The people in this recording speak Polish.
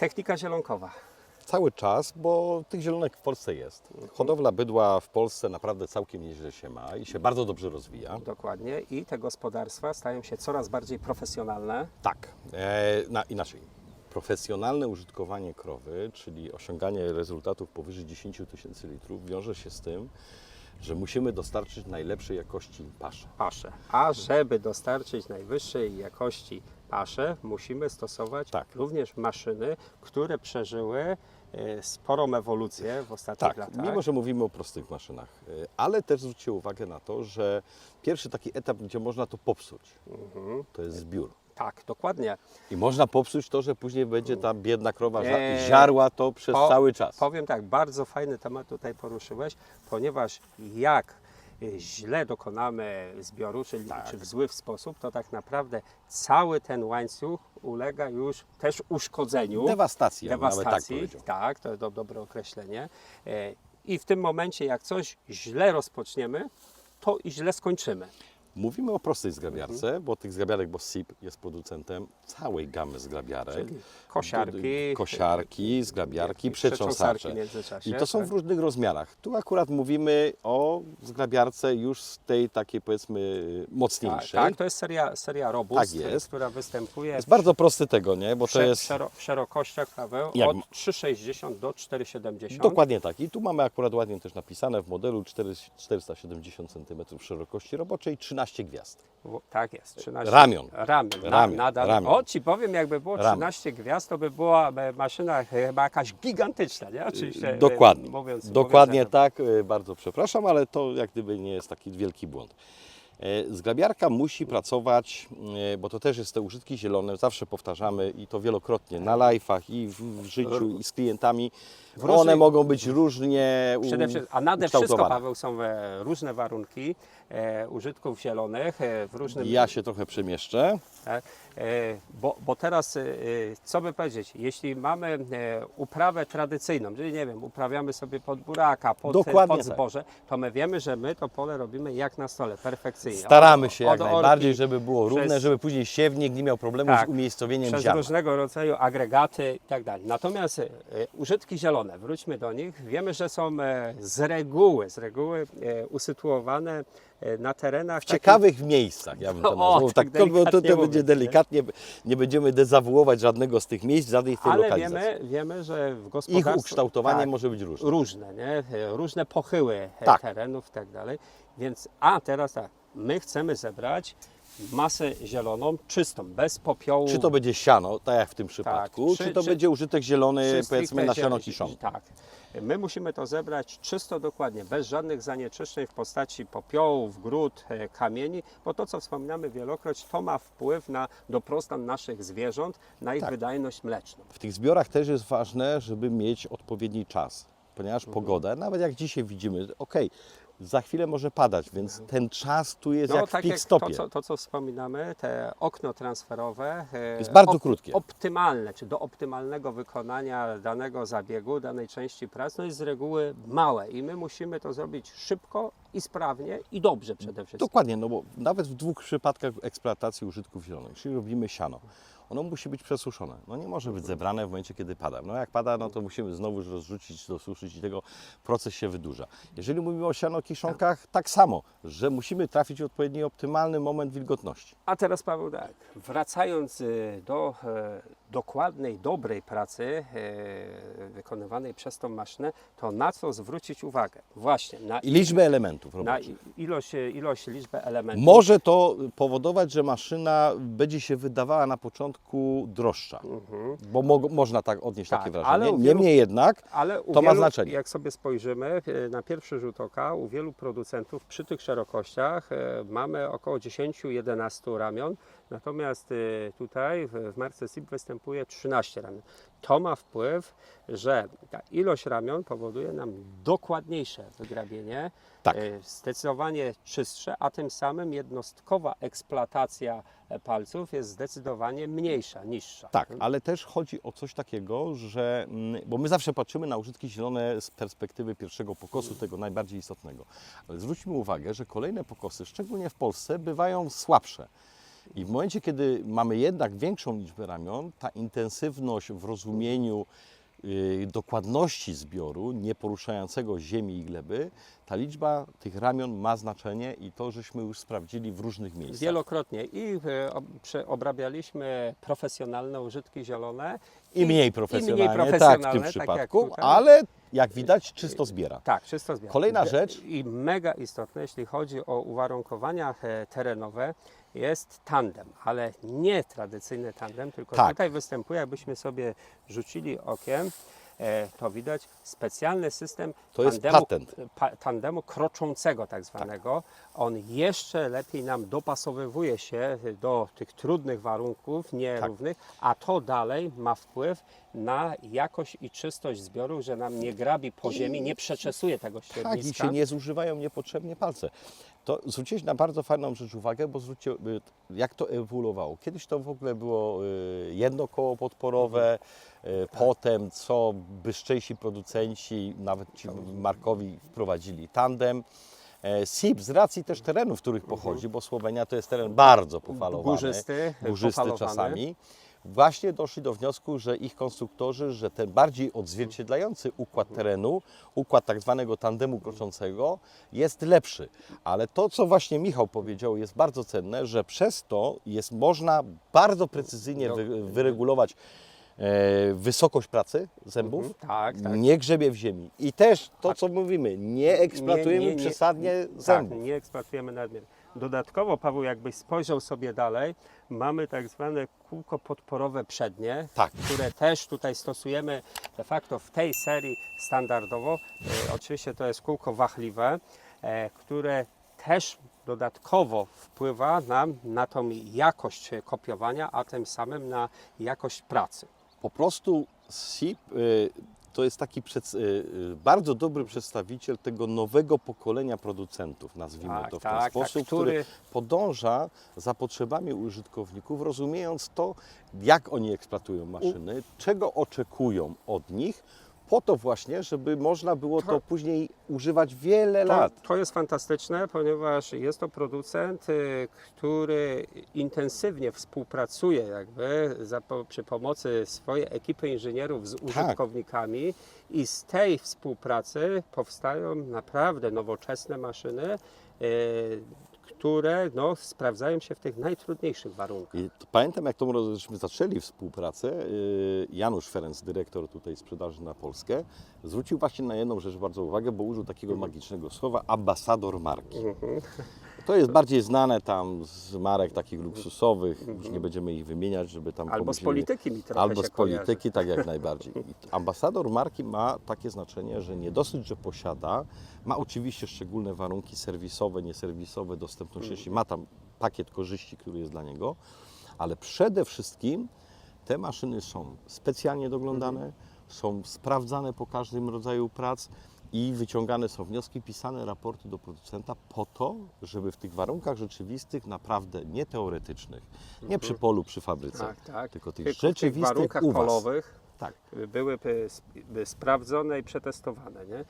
Technika zielonkowa. Cały czas, bo tych zielonek w Polsce jest. Hodowla bydła w Polsce naprawdę całkiem nieźle się ma i się bardzo dobrze rozwija. Dokładnie. I te gospodarstwa stają się coraz bardziej profesjonalne. Tak, e, na, inaczej. Profesjonalne użytkowanie krowy, czyli osiąganie rezultatów powyżej 10 tysięcy litrów, wiąże się z tym, że musimy dostarczyć najlepszej jakości paszę. pasze. A żeby dostarczyć najwyższej jakości paszę, musimy stosować Tak. również maszyny, które przeżyły e, sporą ewolucję w ostatnich Tak, latach. mimo że mówimy o prostych maszynach, e, ale też zwróćcie uwagę na to, że pierwszy taki etap, gdzie można to popsuć, Mhm. to jest zbiór. Tak, dokładnie. I można popsuć to, że później będzie ta biedna krowa Nie. żarła to przez Po- cały czas. Powiem tak, bardzo fajny temat tutaj poruszyłeś, ponieważ jak źle dokonamy zbioru, czyli Tak. czy w zły sposób, to tak naprawdę cały ten łańcuch ulega już też uszkodzeniu. Dewastacji, tak dewastacji. powiedział. tak, to jest do, dobre określenie. E, I w tym momencie, jak coś źle rozpoczniemy, to i źle skończymy. Mówimy o prostej zgrabiarce, Mhm. bo tych zgrabiarek, bo SIP jest producentem całej gamy zgrabiarek. Czyli kosiarki, Kosiarki, zgrabiarki, przetrząsacze. w I to są tak? w różnych rozmiarach. Tu akurat mówimy o zgrabiarce już z tej takiej powiedzmy Tak, mocniejszej. tak, to jest seria, seria Robust, Tak jest. która występuje Jest bardzo prosty tego, nie? Bo to jest w szerokościach Paweł od ma- 3,60 do 4,70. dokładnie tak. I tu mamy akurat ładnie też napisane w modelu 4, 470 cm szerokości roboczej, 13 gwiazd. W- Tak jest, 13. Ramion. Ramion, na, Ramion, nadal. ramion. O, ci powiem, jakby było Ramion. 13 gwiazd, to by była e, maszyna chyba jakaś gigantyczna, nie? Oczywiście. e, Dokładnie. Mówiąc, Dokładnie mówiąc, tak, e, bardzo przepraszam, ale to jak gdyby nie jest taki wielki błąd. Zgrabiarka musi pracować, bo to też jest te użytki zielone, zawsze powtarzamy i to wielokrotnie na live'ach i w, w życiu i z klientami. W One różnych- mogą być różnie Przede wszystkim, a nade wszystko. Paweł, są różne warunki e, użytków zielonych e, w różnym Ja się trochę przemieszczę. Tak? E, Bo, bo teraz, e, co by powiedzieć, jeśli mamy e, uprawę tradycyjną, czyli nie wiem, uprawiamy sobie pod buraka, pod, Dokładnie pod tak. zboże, to my wiemy, że my to pole robimy jak na stole, perfekcyjnie. Staramy Od- się jak od orki najbardziej, żeby było przez- równe, żeby później siewnik nie miał problemu Tak, z umiejscowieniem przez ziarna. różnego rodzaju agregaty i tak dalej. Natomiast e, użytki zielone, wróćmy do nich, wiemy, że są e, z reguły, z reguły e, usytuowane na terenach W ciekawych miejscach, ja bym to O, nazwał. tak Tak, to, to, to będzie delikatnie, nie będziemy dezawuować żadnego z tych miejsc, żadnej z tej Ale lokalizacji. wiemy, wiemy, że w Ich gospodarstwie... ukształtowanie tak, może być różne. różne, nie? różne pochyły e, Tak. terenów i tak dalej. Więc, a teraz tak, my chcemy zebrać masę zieloną, czystą, bez popiołu. Czy to będzie siano, tak jak w tym przypadku, czy- czy, to czy- będzie użytek zielony, powiedzmy, na siano kiszonki. Tak. My musimy to zebrać czysto dokładnie, bez żadnych zanieczyszczeń w postaci popiołów, grud, e, kamieni, bo to, co wspominamy wielokroć, to ma wpływ na dobrostan naszych zwierząt, na ich Tak. wydajność mleczną. W tych zbiorach też jest ważne, żeby mieć odpowiedni czas, ponieważ Mhm. pogoda, nawet jak dzisiaj widzimy, ok, za chwilę może padać, więc ten czas tu jest jak w tak pik jak stopie. to, co, to, co wspominamy, te okno transferowe e, Jest bardzo krótkie. Optymalne, czy do optymalnego wykonania danego zabiegu, danej części pracy, no jest z reguły małe i my musimy to zrobić szybko i sprawnie i dobrze przede wszystkim. Dokładnie, no bo nawet w dwóch przypadkach eksploatacji użytków zielonych, czyli robimy siano, ono musi być przesuszone. No nie może być zebrane w momencie, kiedy pada. No jak pada, no to musimy znowu rozrzucić, dosuszyć i tego proces się wydłuża. Jeżeli mówimy o siano kiszonkach, tak samo, że musimy trafić w odpowiedni, optymalny moment wilgotności. A teraz Paweł tak, wracając y, do e, dokładnej, dobrej pracy e, wykonywanej przez tą maszynę, to na co zwrócić uwagę? Właśnie na, liczbę elementów na roboczych. ilość, ilość, liczbę elementów. Może to powodować, że maszyna będzie się wydawała na początku droższa, bo mo można tak odnieść Mhm. Tak, takie wrażenie. Niemniej jednak Ale To ma wielu, znaczenie. Jak sobie spojrzymy e, na pierwszy rzut oka, u wielu producentów przy tych szerokościach e, mamy około 10-11 ramion, natomiast e, tutaj w, w marce SIP występuje 13 ramion. To ma wpływ, że ta ilość ramion powoduje nam dokładniejsze wygrabienie, Tak. e, zdecydowanie czystsze, a tym samym jednostkowa eksploatacja palców jest zdecydowanie mniejsza, niższa. Tak, ale też chodzi o coś takiego, że, mm, bo my zawsze patrzymy na użytki zielone z perspektywy pierwszego pokosu, tego najbardziej istotnego. Ale zwróćmy uwagę, że kolejne pokosy, szczególnie w Polsce, bywają słabsze. I w momencie, kiedy mamy jednak większą liczbę ramion, ta intensywność w rozumieniu y, dokładności zbioru, nie poruszającego ziemi i gleby, ta liczba tych ramion ma znaczenie i to żeśmy już sprawdzili w różnych miejscach. Wielokrotnie i prze, obrabialiśmy profesjonalne użytki zielone I mniej profesjonalnie, tak w profesjonalne, tym tak przypadku, ale jak widać czysto zbiera. Tak, czysto zbiera. Kolejna rzecz. I mega istotne, jeśli chodzi o uwarunkowania e, terenowe, jest tandem, ale nie tradycyjny tandem, tylko Tak. tutaj występuje, jakbyśmy sobie rzucili okiem, to widać specjalny system To jest tandemu, patent. pa, tandemu kroczącego tak zwanego. On jeszcze lepiej nam dopasowywuje się do tych trudnych warunków, nierównych, a to dalej ma wpływ na jakość i czystość zbioru, że nam nie grabi po ziemi, nie przeczesuje tego Tak, i środowiska. się nie zużywają niepotrzebnie palce. To zwróciłeś na bardzo fajną rzecz uwagę, bo zwróćcie, y, jak to ewoluowało. Kiedyś to w ogóle było y, jedno koło podporowe, y, potem co bystrzejsi producenci, nawet ci markowi wprowadzili tandem. E, SIP z racji też terenów, w których pochodzi, bo Słowenia to jest teren bardzo pofalowany, Górzysty, górzysty pofalowany. czasami. Właśnie doszli do wniosku, że ich konstruktorzy, że ten bardziej odzwierciedlający układ terenu, układ tak zwanego tandemu kroczącego jest lepszy. Ale to, co właśnie Michał powiedział, jest bardzo cenne, że przez to jest można bardzo precyzyjnie wy, wyregulować e, wysokość pracy zębów, Mhm, tak, tak. nie grzebie w ziemi. I też to, co mówimy, nie eksploatujemy Nie- nie- nie- przesadnie Tak, zębów. nie eksploatujemy nadmiernie. Dodatkowo, Paweł, jakbyś spojrzał sobie dalej, mamy tak zwane kółko podporowe przednie, Tak. które też tutaj stosujemy de facto w tej serii standardowo. E, oczywiście to jest kółko wachliwe, e, które też dodatkowo wpływa nam na tą jakość kopiowania, a tym samym na jakość pracy. Po prostu SIP y, to jest taki przed, y, y, bardzo dobry przedstawiciel tego nowego pokolenia producentów, nazwijmy Tak, to w tak, ten tak, sposób, który- który podąża za potrzebami użytkowników, rozumiejąc to, jak oni eksploatują maszyny, czego oczekują od nich, po to właśnie, żeby można było to później używać wiele To, lat. to jest fantastyczne, ponieważ jest to producent, y, który intensywnie współpracuje jakby za, przy pomocy swojej ekipy inżynierów z użytkownikami i z tej współpracy powstają naprawdę nowoczesne maszyny, y, które no, sprawdzają się w tych najtrudniejszych warunkach. I pamiętam, jak to żeśmy zaczęli współpracę, yy, Janusz Ferenc, dyrektor tutaj sprzedaży na Polskę, zwrócił właśnie na jedną rzecz bardzo uwagę, bo użył takiego magicznego słowa ambasador marki. To jest bardziej znane tam z marek takich luksusowych, już nie będziemy ich wymieniać, żeby tam Albo z polityki mi trochę Albo z polityki, tak jak najbardziej. Ambasador marki ma takie znaczenie, że nie dosyć, że posiada, ma oczywiście szczególne warunki serwisowe, nieserwisowe, dostępność, jeśli ma tam pakiet korzyści, który jest dla niego, ale przede wszystkim te maszyny są specjalnie doglądane, są sprawdzane po każdym rodzaju prac i wyciągane są wnioski, pisane raporty do producenta po to, żeby w tych warunkach rzeczywistych, naprawdę nie teoretycznych, nie przy polu, przy fabryce, Tak, tak. tylko tych Tylko w tych rzeczywistych warunkach u was. polowych Tak. były sprawdzone i przetestowane. Nie?